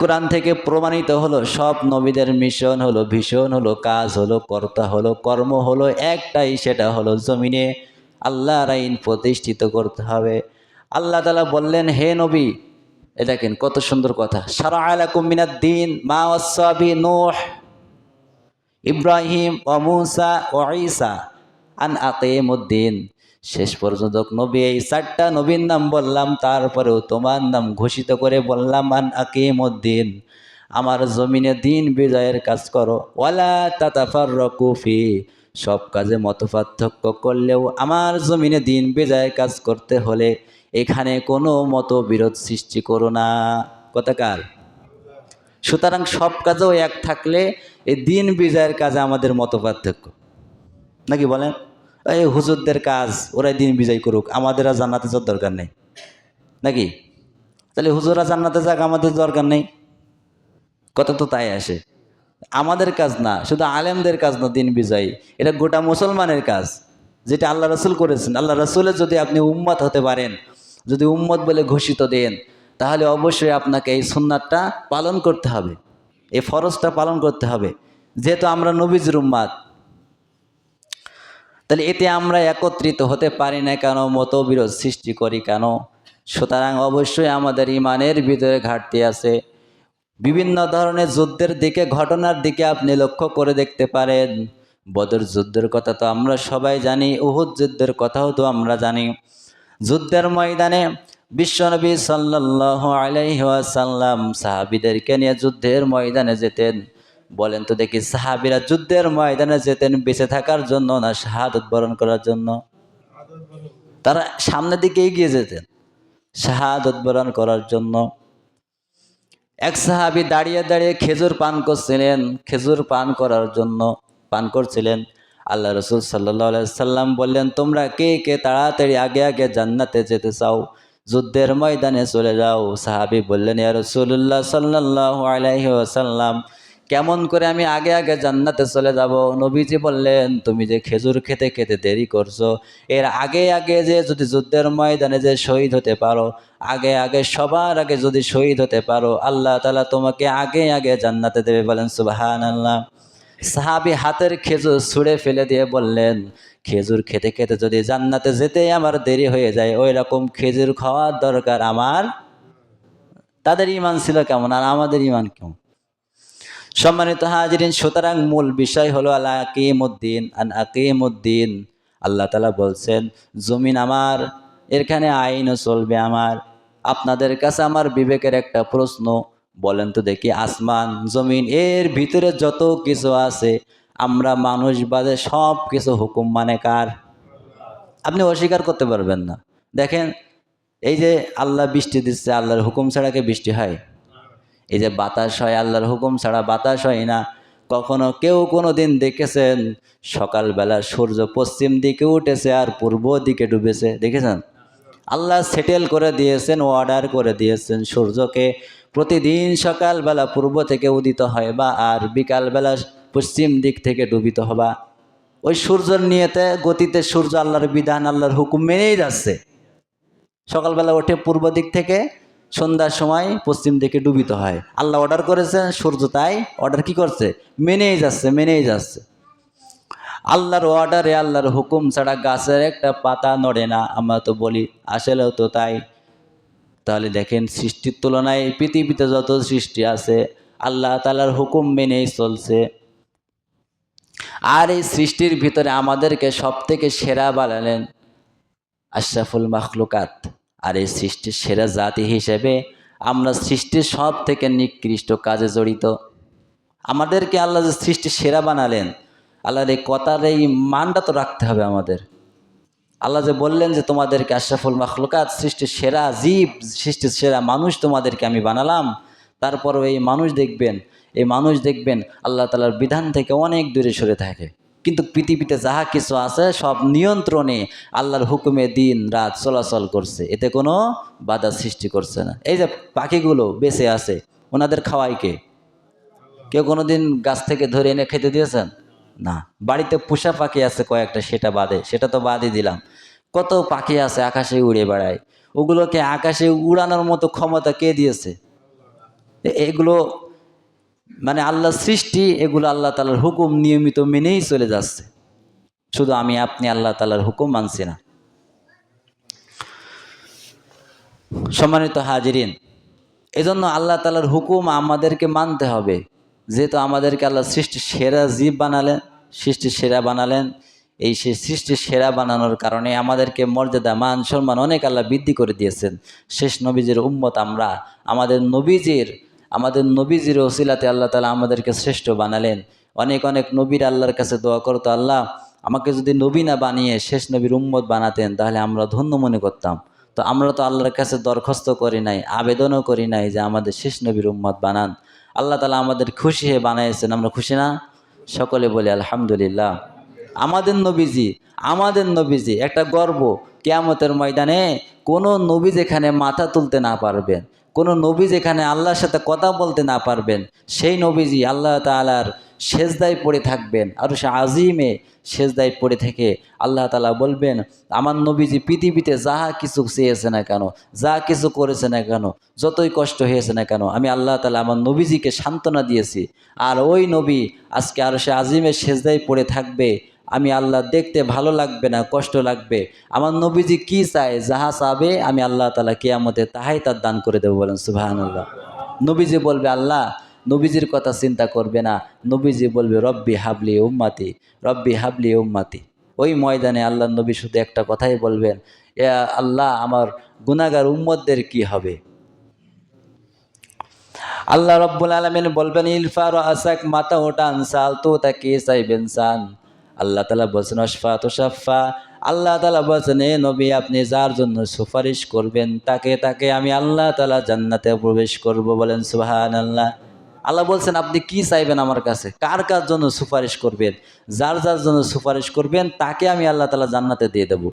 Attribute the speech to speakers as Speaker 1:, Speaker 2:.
Speaker 1: কোরআন থেকে প্রমাণিত হলো, সব নবীদের মিশন হলো, ভীষণ হলো, কাজ হলো, কর্তা হলো, কর্ম হলো, একটাই সেটা হলো জমিনে আল্লাহর আইন প্রতিষ্ঠিত করতে হবে। আল্লাহ তালা বললেন, হে নবী, এ দেখেন কত সুন্দর কথা। সারা আলা আলাকুম দিন, মা ওয়াসাবি নোহ, ইব্রাহিম ও মুসা ও ঈসা, আন আকিমুদ্দিন শেষ পর্যন্ত নবী এই চারটা নবীর নাম বললাম, তারপরেও তোমার নাম ঘোষিত করে বললাম, আন আকিমুদ্দিন, আমার জমিনে দিন বিজয়ের কাজ করো। ওয়ালা তাতাফার রকুফি সব কাজে মত পার্থক্য করলেও আমার জমিনে দিন বিজয়ের কাজ করতে হলে এখানে কোনো মত বিরোধ সৃষ্টি করো না। কথাকার সুতরাং সব কাজেও এক থাকলে এই দিন বিজয়ের কাজে আমাদের মত পার্থক্য। নাকি বলেন? এই হুজুরদের কাজ, ওরাই দিন বিজয় করুক, আমাদের আর জান্নাতে যাওয়ার দরকার নেই। নাকি? তাহলে হুজুরা জান্নাতে যাক, আমাদের দরকার নেই। কথা তো তাই আসে। আমাদের কাজ না, শুধু আলেমদের কাজ না, দিন বিজয়ী। এটা গোটা মুসলমানের কাজ, যেটা আল্লাহ রসুল করেছেন। আল্লাহ রসুলের যদি আপনি উম্মত হতে পারেন, যদি উম্মত বলে ঘোষিত দেন, তাহলে অবশ্যই আপনাকে এই সুন্নাতটা পালন করতে হবে। এই ফরজটা পালন করতে হবে। যেহেতু আমরা নবীজ উম্মাদ তাহলে এতে আমরা একত্রিত হতে পারি না কেন, মতবিরোধ সৃষ্টি করি কেন? সুতরাং অবশ্যই আমাদের ইমানের ভিতরে ঘাটতি আছে। বিভিন্ন ধরনের যুদ্ধের দিকে, ঘটনার দিকে আপনি লক্ষ্য করে দেখতে পারেন। বদর যুদ্ধের কথা তো আমরা সবাই জানি, উহুদ যুদ্ধের কথাও তো আমরা জানি। যুদ্ধের ময়দানে বিশ্বনবী সাল্লাহ আলাইসাল্লাম সাহাবিদেরকে নিয়ে যুদ্ধের ময়দানে যেতেন। বলেন তো দেখি, সাহাবিরা যুদ্ধের ময়দানে যেতেন, বেঁচে থাকার জন্য না, শাহাদত বরণ করার জন্য? তারা সামনের দিকে এগিয়ে যেতেন, শাহাদত বরণ করার জন্য। এক সাহাবি দাঁড়িয়ে দাঁড়িয়ে খেজুর পান করছিলেন, খেজুর পান করার জন্য পান করছিলেন। আল্লাহ রসুল সাল্লাহ সাল্লাম বললেন, তোমরা কে কে তাড়াতাড়ি আগে আগে জান্নাতে যেতে চাও? যুদ্ধের ময়দানে চলে যাও। সাহাবি বললেন, ইয়া রসুল্লাহ সাল্লাহ আলাইহি কেমন করে আমি আগে আগে জান্নাতে চলে যাব? নবীজি বললেন, তুমি যে খেজুর খেতে খেতে দেরি করছ, এর আগে আগে যে যদি যুদ্ধের ময়দানে যে শহীদ হতে পারো, আগে আগে সবার আগে যদি শহীদ হতে পারো, আল্লাহ তালা তোমাকে আগে আগে জান্নাতে দেবে। বলেন সুবাহান আল্লাহ সাহাবি হাতের খেজুর ছুঁড়ে ফেলে দিয়ে বললেন, খেজুর খেতে খেতে যদি জান্নাতে যেতে আমার দেরি হয়ে যায়, ওই রকম খেজুর খাওয়ার দরকার আমার। তাদের ইমান ছিল কেমন? আর আমাদের ইমান কেমন? সম্মানিত হাজিরিন, সুতরাং মূল বিষয় হলো, আল্লাহ আকিমুদ্দিন, আন আকিমুদ্দিন। আল্লাহ তালা বলছেন, জমিন আমার, এখানে আইনও চলবে আমার। আপনাদের কাছে আমার বিবেকের একটা প্রশ্ন, বলেন তো দেখি, আসমান, জমিন, এর ভিতরে যত কিছু আছে, আমরা মানুষ বাদে সব কিছু হুকুম মানে কার? আপনি অস্বীকার করতে পারবেন না। দেখেন, এই যে আল্লাহ বৃষ্টি দিচ্ছে, আল্লাহর হুকুম ছাড়া কি বৃষ্টি হয়? এই যে বাতাস হয়, আল্লাহর হুকুম ছাড়া বাতাস হয় না। কখনো কেউ কোনো দিন দেখেছেন, সকালবেলা সূর্য পশ্চিম দিকে উঠেছে আর পূর্ব দিকে ডুবেছে, দেখেছেন? আল্লাহ সেটেল করে দিয়েছেন অর্ডার করে দিয়েছেন সূর্যকে। প্রতিদিন সকালবেলা পূর্ব থেকে উদিত হয় বা আর বিকালবেলা পশ্চিম দিক থেকে ডুবিত হবা। ওই সূর্যর নিয়েতে, গতিতে সূর্য আল্লাহর বিধান, আল্লাহর হুকুম মেনেই যাচ্ছে। সকালবেলা ওঠে পূর্ব দিক থেকে সন্ধ্যার সময় পশ্চিম দিকে ডুবিত হয়। আল্লাহ অর্ডার করেছেন, সূর্য তাই অর্ডার কি করছে? মেনেই যাচ্ছে মেনেই যাচ্ছে। আল্লাহর অর্ডারে আল্লাহর হুকুম ছাড়া গাছের একটা পাতা নড়ে না। আমরা তো বলি, আসলেও তো তাই। তাহলে দেখেন, সৃষ্টির তুলনায় পৃথিবীতে যত সৃষ্টি আছে, আল্লাহ তালার হুকুম মেনেই চলছে। আর এই সৃষ্টির ভিতরে আমাদেরকে সব থেকে সেরা বানালেন আশরাফুল মাখলুকাত। আর এই সৃষ্টির সেরা জাতি হিসেবে আমরা সৃষ্টির সব থেকে নিকৃষ্ট কাজে জড়িত। আমাদেরকে আল্লাহ যে সৃষ্টির সেরা বানালেন, আল্লাহর এই কথার এই মানটা তো রাখতে হবে আমাদের। আল্লাহ যে বললেন যে, তোমাদেরকে আশরাফুল মাখলুকাত সৃষ্টির সেরা জীব, সৃষ্টির সেরা মানুষ তোমাদেরকে আমি বানালাম। তারপরও এই মানুষ দেখবেন, এই মানুষ দেখবেন আল্লাহ তালার বিধান থেকে অনেক দূরে সরে থাকে। কিন্তু পৃথিবীতে যাহা কিছু আছে, সব নিয়ন্ত্রণে আল্লাহর হুকুমে দিন, রাত চলাচল করছে। এতে কোনো বাধা সৃষ্টি করছে না। এই যে পাখিগুলো বেঁচে আছে, ওনাদের খাওয়াই কে? কেউ কোনো দিন গাছ থেকে ধরে এনে খেতে দিয়েছেন? না। বাড়িতে পোষা পাখি আছে কয়েকটা, সেটা বাদে। সেটা তো বাদই দিলাম। কত পাখি আছে আকাশে উড়ে বেড়ায়। ওগুলোকে আকাশে উড়ানোর মতো ক্ষমতা কে দিয়েছে? এগুলো মানে আল্লাহ সৃষ্টি, এগুলো আল্লাহ তালার হুকুম নিয়মিত মেনেই চলে যাচ্ছে। শুধু আমি আপনি আল্লাহ তালার হুকুম মানছি না। সম্মানিত হাজিরিন, এজন্য আল্লাহ তালার হুকুম আমাদেরকে মানতে হবে। যেহেতু আমাদেরকে আল্লাহ সৃষ্টি সেরা জীব বানালেন, সৃষ্টি সেরা বানালেন, এই সে সৃষ্টি সেরা বানানোর কারণে আমাদেরকে মর্যাদা, মান সম্মান অনেক আল্লাহ বৃদ্ধি করে দিয়েছেন। শেষ নবীজির উম্মত আমরা, আমাদের নবীজির আমাদের নবীজির ওসিলাতে আল্লাহ তালা আমাদেরকে শ্রেষ্ঠ বানালেন। অনেক অনেক নবীর আল্লাহর কাছে দোয়া করতো, আল্লাহ, আমাকে যদি নবী না বানিয়ে শেষ নবীর উম্মত বানাতেন, তাহলে আমরা ধন্য মনে করতাম। তো আমরা তো আল্লাহর কাছে দরখাস্ত করি নাই, আবেদনও করি নাই যে আমাদের শেষ নবীর উম্মত বানান। আল্লাহ তালা আমাদের খুশি হয়ে বানিয়েছেন, আমরা খুশি না? সকলে বলি, আলহামদুলিল্লাহ। আমাদের নবীজি আমাদের নবীজি, একটা গর্ব, কেয়ামতের ময়দানে কোনো নবী যেখানে মাথা তুলতে না পারবেন। কোনো নবী যেখানে আল্লাহর সাথে কথা বলতে না পারবেন, সেই নবীজি আল্লাহ তালার সেজদায় পড়ে থাকবেন। আর সে আজিমে সেজদায় পড়ে থেকে আল্লাহ তালা বলবেন, আমার নবীজি পৃথিবীতে যাহা কিছু চেয়েছে না কেন, যা কিছু করেছে না কেন, যতই কষ্ট হয়েছে না কেন, আমি আল্লাহ তালা আমার নবীজিকে সান্ত্বনা দিয়েছি। আর ওই নবী আজকে আর সে আজিমের সেজদায় পড়ে থাকবে আমি আল্লাহ দেখতে ভালো লাগবে না, কষ্ট লাগবে। আমার নবীজি কি চায়, যাহা চাবে, আমি আল্লাহ তালা কেয়ামতে তাহাই তার দান করে দেবো বলেন সুবাহান আল্লাহ নবীজি বলবে, আল্লাহ, নবীজির কথা চিন্তা করবে না। নবীজি বলবে, রব্বি হাবলি উম্মাতি, রব্বি হাবলি উম্মাতি। ওই ময়দানে আল্লাহ নবী শুধু একটা কথাই বলবেন, এ আল্লাহ, আমার গুনাগার উম্মতদের কি হবে? আল্লাহ রব্বুল আলমিন বলবেন, ইলফার আসাক মাথা ওটান সাল তো তাকে চাইবেন সান। আল্লাহ তালা বলছেন, অশফা তো সাফা আল্লাহ তালা বলছেন, এ নবী, আপনি যার জন্য সুপারিশ করবেন, তাকে তাকে আমি আল্লাহ তালা জান্নাতে প্রবেশ করব। বলেন সুহান আল্লাহ আল্লাহ বলছেন, আপনি কি চাইবেন আমার কাছে? কার কার জন্য সুপারিশ করবেন? যার যার জন্য সুপারিশ করবেন, তাকে আমি আল্লাহ তালা জান্নাতে দিয়ে দেবো।